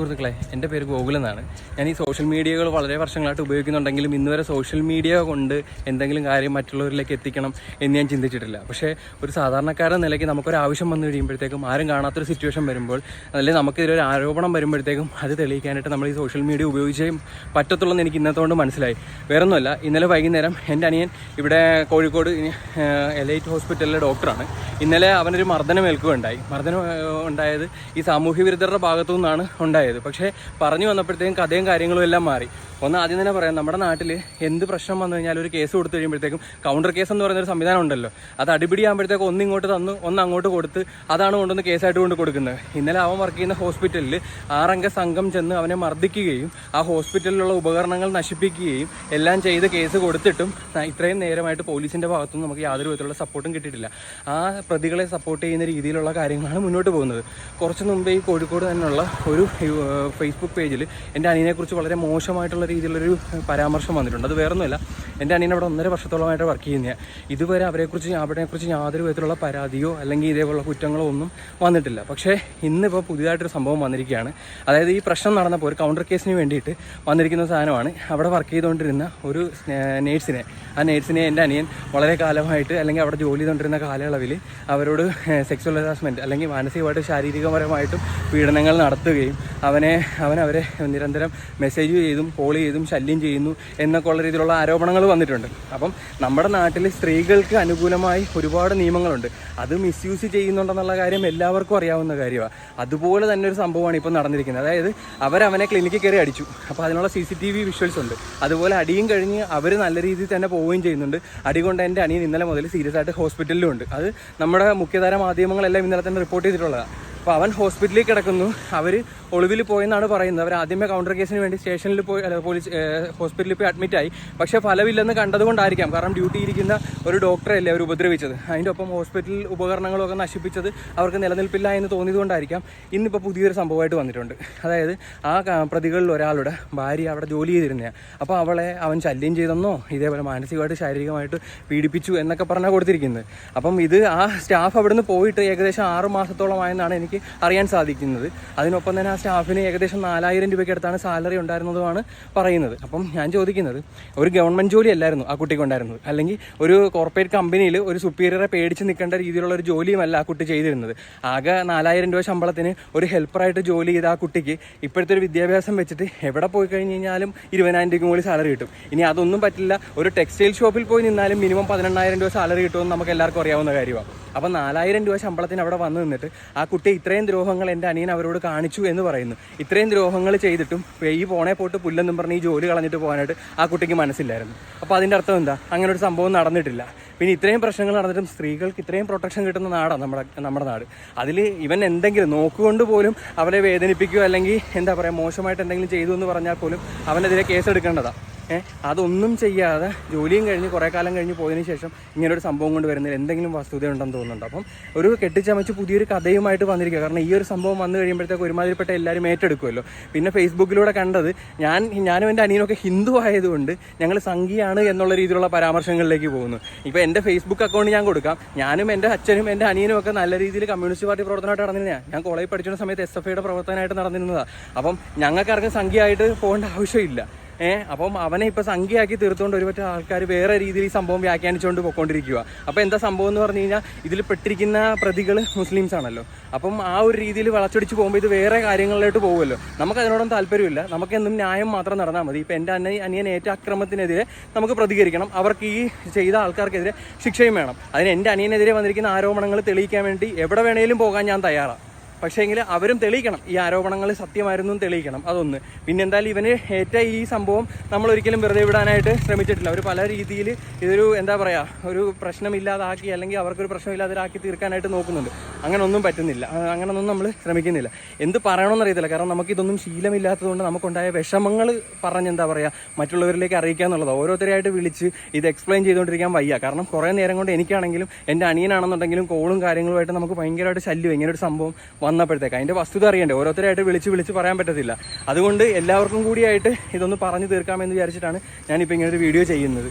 സുഹൃത്തുക്കളെ എന്റെ പേര് ഗോകുൽ എന്നാണ്. ഞാൻ ഈ സോഷ്യൽ മീഡിയകൾ വളരെ വർഷങ്ങളായിട്ട് ഉപയോഗിക്കുന്നുണ്ടെങ്കിലും ഇന്ന് വരെ സോഷ്യൽ മീഡിയ കൊണ്ട് എന്തെങ്കിലും കാര്യം മറ്റുള്ളവരിലേക്ക് എത്തിക്കണം എന്ന് ഞാൻ ചിന്തിച്ചിട്ടില്ല. പക്ഷേ ഒരു സാധാരണക്കാരൻ നിലയ്ക്ക് നമുക്കൊരു ആവശ്യം വന്നു കഴിയുമ്പോഴത്തേക്കും ആരും കാണാത്തൊരു സിറ്റുവേഷൻ വരുമ്പോൾ അല്ലെങ്കിൽ നമുക്കിതിൽ ഒരു ആരോപണം വരുമ്പോഴത്തേക്കും അത് തെളിയിക്കാനായിട്ട് നമ്മൾ ഈ സോഷ്യൽ മീഡിയ ഉപയോഗിച്ചേ പറ്റത്തുള്ളൂ എന്ന് എനിക്ക് ഇന്നത്തോണ്ട് മനസ്സിലായി. വേറൊന്നുമല്ല ഇന്നലെ വൈകുന്നേരം എന്റെ അനിയൻ ഇവിടെ കോഴിക്കോട് എലൈറ്റ് ഹോസ്പിറ്റലിലെ ഡോക്ടറാണ്. ഇന്നലെ അവനൊരു മർദ്ദനം ഏൽക്കുകയുണ്ടായി മർദ്ദനം ഉണ്ടായത് ഈ സാമൂഹ്യ വിരുദ്ധരുടെ ഭാഗത്തു നിന്നാണ് ഉണ്ടായത്. പക്ഷേ പറഞ്ഞു വന്നപ്പോഴത്തേക്കും കഥയും കാര്യങ്ങളും എല്ലാം മാറി. ഒന്ന് ആദ്യം തന്നെ പറയാം നമ്മുടെ നാട്ടിൽ എന്ത് പ്രശ്നം വന്നു കഴിഞ്ഞാൽ ഒരു കേസ് കൊടുത്തു കഴിയുമ്പോഴത്തേക്കും കൗണ്ടർ കേസ് എന്ന് പറയുന്ന ഒരു സംവിധാനം ഉണ്ടല്ലോ. അത് അടിപിടി അടിപിടിയാകുമ്പോഴത്തേക്കും ഒന്ന് ഇങ്ങോട്ട് തന്നു ഒന്ന് അങ്ങോട്ട് കൊടുത്ത് അതാണ് കൊണ്ടുവന്ന് കേസായിട്ട് കൊണ്ട് കൊടുക്കുന്നത്. ഇന്നലെ അവൻ വർക്ക് ചെയ്യുന്ന ഹോസ്പിറ്റലിൽ ആറംഗ സംഘം ചെന്ന് അവനെ മർദ്ദിക്കുകയും ആ ഹോസ്പിറ്റലിലുള്ള ഉപകരണങ്ങൾ നശിപ്പിക്കുകയും എല്ലാം ചെയ്ത് കേസ് കൊടുത്തിട്ടും ഇത്രയും നേരമായിട്ട് പോലീസിന്റെ ഭാഗത്തുനിന്ന് നമുക്ക് യാതൊരു വിധത്തിലുള്ള സപ്പോർട്ടും കിട്ടിയിട്ടില്ല. ആ പ്രതികളെ സപ്പോർട്ട് ചെയ്യുന്ന രീതിയിലുള്ള കാര്യങ്ങളാണ് മുന്നോട്ട് പോകുന്നത്. കുറച്ച് മുമ്പേ ഈ കോഴിക്കോട് തന്നെയുള്ള ഒരു ഫേസ്ബുക്ക് പേജിൽ എന്റെ അനിയനെക്കുറിച്ച് വളരെ മോശമായിട്ടുള്ള രീതിയിലൊരു പരാമർശം വന്നിട്ടുണ്ട്. അത് വേറൊന്നുമല്ല. എന്റെ അനിയൻ അവിടെ ഒന്നര വർഷത്തോളമായിട്ട് വർക്ക് ചെയ്യുന്നത് ഇതുവരെ അവരെക്കുറിച്ച് അവിടെക്കുറിച്ച് യാതൊരു വിധത്തിലുള്ള പരാതിയോ അല്ലെങ്കിൽ ഇതേപോലുള്ള കുറ്റങ്ങളോ ഒന്നും വന്നിട്ടില്ല. പക്ഷേ ഇന്നിപ്പോൾ പുതിയതായിട്ടൊരു സംഭവം വന്നിരിക്കുകയാണ്. അതായത് ഈ പ്രശ്നം നടന്നപ്പോൾ ഒരു കൗണ്ടർ കേസിന് വേണ്ടിയിട്ട് വന്നിരിക്കുന്ന സാധനമാണ്. അവിടെ വർക്ക് ചെയ്തുകൊണ്ടിരുന്ന ഒരു നേഴ്സിനെ ആ നേഴ്സിനെ എന്റെ അനിയൻ വളരെ കാലമായിട്ട് അല്ലെങ്കിൽ അവിടെ ജോലി ചെയ്തുകൊണ്ടിരുന്ന കാലയളവിൽ അവരോട് സെക്സ്വൽ ഹറാസ്മെന്റ് അല്ലെങ്കിൽ മാനസികമായിട്ടും ശാരീരികപരമായിട്ടും പീഡനങ്ങൾ നടത്തുകയും അവനെ അവൻ അവരെ നിരന്തരം മെസ്സേജ് ചെയ്തും കോൾ ചെയ്തും ശല്യം ചെയ്യുന്നു എന്നൊക്കെയുള്ള രീതിയിലുള്ള ആരോപണങ്ങൾ വന്നിട്ടുണ്ട്. അപ്പം നമ്മുടെ നാട്ടിൽ സ്ത്രീകൾക്ക് അനുകൂലമായി ഒരുപാട് നിയമങ്ങളുണ്ട്. അത് മിസ്യൂസ് ചെയ്യുന്നുണ്ടെന്നുള്ള കാര്യം എല്ലാവർക്കും അറിയാവുന്ന കാര്യമാണ് അതുപോലെ തന്നെ ഒരു സംഭവമാണ് ഇപ്പോൾ നടന്നിരിക്കുന്നത്. അതായത് അവരവനെ ക്ലിനിക്കിൽ കയറി അടിച്ചു. അപ്പോൾ അതിനുള്ള C C T V visuals ഉണ്ട്. അതുപോലെ അടിയും കഴിഞ്ഞ് അവർ നല്ല രീതിയിൽ തന്നെ പോവുകയും ചെയ്യുന്നുണ്ട്. അടി കൊണ്ട് എന്റെ അനിയൻ ഇന്നലെ മുതൽ സീരിയസ് ആയിട്ട് ഹോസ്പിറ്റലിലും ഉണ്ട്. അത് നമ്മുടെ മുഖ്യധാര മാധ്യമങ്ങളെല്ലാം ഇന്നലെ തന്നെ റിപ്പോർട്ട് ചെയ്തിട്ടുള്ളതാണ് അപ്പോൾ അവൻ ഹോസ്പിറ്റലിൽ കിടക്കുന്നു. അവർ ഒളിവിൽ പോയെന്നാണ് പറയുന്നത്. അവർ ആദ്യമേ കൗണ്ടർ കേസിന് വേണ്ടി സ്റ്റേഷനിൽ പോയി പോലീസ് ഹോസ്പിറ്റലിൽ പോയി അഡ്മിറ്റായി പക്ഷേ ഫലമില്ലെന്ന് കണ്ടതുകൊണ്ടായിരിക്കാം. കാരണം ഡ്യൂട്ടി ഇരിക്കുന്ന ഒരു ഡോക്ടറെ അല്ലേ അവർ ഉപദ്രവിച്ചത്. അതിന്റെ ഒപ്പം ഹോസ്പിറ്റൽ ഉപകരണങ്ങളൊക്കെ നശിപ്പിച്ചത് അവർക്ക് നിലനിൽപ്പില്ല എന്ന് തോന്നിയതുകൊണ്ടായിരിക്കാം ഇന്നിപ്പോൾ പുതിയൊരു സംഭവമായിട്ട് വന്നിട്ടുണ്ട്. അതായത് ആ പ്രതികളിൽ ഒരാളുടെ ഭാര്യ അവിടെ ജോലി ചെയ്തിരുന്നതാണ് അപ്പോൾ അവളെ അവൻ ശല്യം ചെയ്തെന്നോ ഇതേപോലെ മാനസികമായിട്ട് ശാരീരികമായിട്ട് പീഡിപ്പിച്ചു എന്നൊക്കെ പറഞ്ഞാൽ കൊടുത്തിരിക്കുന്നത്. അപ്പം ഇത് ആ സ്റ്റാഫ് അവിടുന്ന് പോയിട്ട് ഏകദേശം ആറ് മാസത്തോളമായെന്നാണ് എനിക്ക് അറിയാൻ സാധിക്കുന്നത്. അതിനൊപ്പം തന്നെ ആ സ്റ്റാഫിന് ഏകദേശം നാലായിരം രൂപയ്ക്ക് അടുത്താണ് സാലറി ഉണ്ടായിരുന്നതുമാണ് പറയുന്നത്. അപ്പം ഞാൻ ചോദിക്കുന്നത് ഒരു ഗവൺമെന്റ് ജോലി അല്ലായിരുന്നു ആ കുട്ടിക്ക് ഉണ്ടായിരുന്നത്? അല്ലെങ്കിൽ ഒരു കോർപ്പറേറ്റ് കമ്പനിയിൽ ഒരു സുപ്പീരിയറെ പേടിച്ച് നിൽക്കേണ്ട രീതിയിലുള്ള ഒരു ജോലിയുമല്ല ആ കുട്ടി ചെയ്തിരുന്നത്? ആകെ നാലായിരം രൂപ ശമ്പളത്തിന് ഒരു ഹെൽപ്പറായിട്ട് ജോലി ചെയ്ത ആ കുട്ടിക്ക് ഇപ്പോഴത്തെ ഒരു വിദ്യാഭ്യാസം വെച്ചിട്ട് എവിടെ പോയി കഴിഞ്ഞ് കഴിഞ്ഞാലും ഇരുപതിനായിരം രൂപ മുകളിൽ സാലറി കിട്ടും. ഇനി അതൊന്നും പറ്റില്ല. ഒരു ടെക്സ്റ്റൈൽ ഷോപ്പിൽ പോയി നിന്നാലും മിനിമം പതിനെണ്ണായിരം രൂപ സാലറി കിട്ടുമെന്ന് നമുക്ക് എല്ലാവർക്കും അറിയാവുന്ന കാര്യമാണ്. അപ്പം നാലായിരം രൂപ ശമ്പളത്തിന് അവിടെ വന്നു നിന്നിട്ട് ആ കുട്ടി ഇത്രയും ദ്രോഹങ്ങൾ എന്റെ അനിയൻ അവരോട് കാണിച്ചു എന്ന് പറയുന്നു. ഇത്രയും ദ്രോഹങ്ങൾ ചെയ്തിട്ടും ഈ പോണേ പോട്ട് പുല്ലെന്നും പറഞ്ഞ് ഈ ജോലി കളഞ്ഞിട്ട് പോകാനായിട്ട് ആ കുട്ടിക്ക് മനസ്സില്ലായിരുന്നു. അപ്പോൾ അതിന്റെ അർത്ഥം എന്താ? അങ്ങനെ ഒരു സംഭവം നടന്നിട്ടില്ല. പിന്നെ ഇത്രയും പ്രശ്നങ്ങൾ നടന്നിട്ടും സ്ത്രീകൾക്ക് ഇത്രയും പ്രൊട്ടക്ഷൻ കിട്ടുന്ന നാടാണ് നമ്മുടെ നമ്മുടെ നാട്. അതിൽ ഇവൻ എന്തെങ്കിലും നോക്കുകൊണ്ട് പോലും അവരെ വേദനിപ്പിക്കുകയോ അല്ലെങ്കിൽ എന്താ പറയുക മോശമായിട്ട് എന്തെങ്കിലും ചെയ്തു എന്ന് പറഞ്ഞാൽ പോലും അവനെതിരെ കേസ് എടുക്കേണ്ടതാണ് ഏഹ് അതൊന്നും ചെയ്യാതെ ജോലിയും കഴിഞ്ഞ് കുറേ കാലം കഴിഞ്ഞ് പോയതിന് ശേഷം ഇങ്ങനെ ഒരു സംഭവം കൊണ്ട് വരുന്നതിൽ എന്തെങ്കിലും വസ്തുത ഉണ്ടെന്ന് തോന്നുന്നുണ്ട്? അപ്പം ഒരു കെട്ടിച്ചമച്ച് പുതിയൊരു കഥയുമായിട്ട് വന്നിരിക്കുക. കാരണം ഈ ഒരു സംഭവം വന്നു കഴിയുമ്പോഴത്തേക്ക് ഒരുമാതിരിപ്പെട്ട എല്ലാവരും ഏറ്റെടുക്കുമല്ലോ. പിന്നെ ഫേസ്ബുക്കിലൂടെ കണ്ടത് ഞാൻ ഞാനും എന്റെ അനിയനൊക്കെ ഹിന്ദു ആയതുകൊണ്ട് ഞങ്ങൾ സംഘിയാണ് എന്നുള്ള രീതിയിലുള്ള പരാമർശങ്ങളിലേക്ക് പോകുന്നു. ഇപ്പോൾ എന്റെ ഫേസ്ബുക്ക് അക്കൗണ്ട് ഞാൻ കൊടുക്കാം. ഞാനും എന്റെ അച്ഛനും എന്റെ അനിയനും ഒക്കെ നല്ല രീതിയിൽ കമ്മ്യൂണിസ്റ്റ് പാർട്ടി പ്രവർത്തനമായിട്ട് നടന്നിരുന്നതാണ് ഞാൻ കോളേജ് പഠിച്ചിരുന്ന സമയത്ത് എസ് എഫ് ഐയുടെ പ്രവർത്തനമായിട്ട് നടന്നിരുന്നതാണ് അപ്പം ഞങ്ങൾക്കാർക്കും സംഖ്യയായിട്ട് പോകേണ്ട ആവശ്യമില്ല. ഏഹ് അപ്പം അവനെ ഇപ്പൊ സംഖ്യയാക്കി തീർത്തുകൊണ്ട് ഒരുപറ്റ ആൾക്കാർ വേറെ രീതിയിൽ ഈ സംഭവം വ്യാഖ്യാനിച്ചുകൊണ്ട് പോയിക്കൊണ്ടിരിക്കുക അപ്പോൾ എന്താ സംഭവം എന്ന് പറഞ്ഞു കഴിഞ്ഞാൽ ഇതിൽ പെട്ടിരിക്കുന്ന പ്രതികൾ മുസ്ലിംസ് ആണല്ലോ. അപ്പം ആ ഒരു രീതിയിൽ വളച്ചൊടിച്ച് പോകുമ്പോൾ ഇത് വേറെ കാര്യങ്ങളിലോട്ട് പോകുമല്ലോ. നമുക്ക് അതിനോടൊന്നും താല്പര്യമില്ല. നമുക്ക് എന്നും ന്യായം മാത്രം നടന്നാൽ മതി. ഇപ്പൊ എന്റെ അനിയ അനിയൻ ഏറ്റ അക്രമത്തിനെതിരെ നമുക്ക് പ്രതികരിക്കണം. അവർക്ക് ഈ ചെയ്ത ആൾക്കാർക്കെതിരെ ശിക്ഷയും വേണം. അതിന് എന്റെ അനിയനെതിരെ വന്നിരിക്കുന്ന ആരോപണങ്ങൾ തെളിയിക്കാൻ വേണ്ടി എവിടെ വേണേലും പോകാൻ ഞാൻ തയ്യാറാണ് പക്ഷേ എങ്കിൽ അവരും തെളിയിക്കണം. ഈ ആരോപണങ്ങൾ സത്യമായിരുന്നു തെളിയിക്കണം. അതൊന്ന്. പിന്നെ എന്തായാലും ഇവന് ഏറ്റ ഈ സംഭവം നമ്മൾ ഒരിക്കലും വെറുതെ വിടാനായിട്ട് ശ്രമിച്ചിട്ടില്ല. അവർ പല രീതിയിൽ ഇതൊരു എന്താ പറയുക ഒരു പ്രശ്നമില്ലാതാക്കി അല്ലെങ്കിൽ അവർക്കൊരു പ്രശ്നമില്ലാതാക്കി തീർക്കാനായിട്ട് നോക്കുന്നുണ്ട്. അങ്ങനെ ഒന്നും പറ്റുന്നില്ല. അങ്ങനെ ഒന്നും നമ്മൾ ശ്രമിക്കുന്നില്ല. എന്ത് പറയണമെന്ന് അറിയത്തില്ല. കാരണം നമുക്കിതൊന്നും ശീലമില്ലാത്തതുകൊണ്ട് നമുക്കുണ്ടായ വിഷമങ്ങൾ പറഞ്ഞ് എന്താ പറയുക മറ്റുള്ളവരിലേക്ക് അറിയിക്കുക എന്നുള്ളത്. ഓരോരുത്തരായിട്ട് വിളിച്ച് ഇത് എക്സ്പ്ലെയിൻ ചെയ്തുകൊണ്ടിരിക്കാൻ വയ്യ. കാരണം കുറേ നേരം കൊണ്ട് എനിക്കാണെങ്കിലും എന്റെ അനിയനാണെന്നുണ്ടെങ്കിലും കോളും കാര്യങ്ങളുമായിട്ട് നമുക്ക് ഭയങ്കരമായിട്ട് ശല്യം ഇങ്ങനെ ഒരു സംഭവം വന്നപ്പോഴത്തേക്ക്. അതിന്റെ വസ്തുത അറിയണ്ടേ? ഓരോരുത്തരായിട്ട് വിളിച്ച് വിളിച്ച് പറയാൻ പറ്റത്തില്ല. അതുകൊണ്ട് എല്ലാവർക്കും കൂടിയായിട്ട് ഇതൊന്ന് പറഞ്ഞു തീർക്കാമെന്ന് വിചാരിച്ചിട്ടാണ് ഞാനിപ്പോൾ ഇങ്ങനൊരു വീഡിയോ ചെയ്യുന്നത്.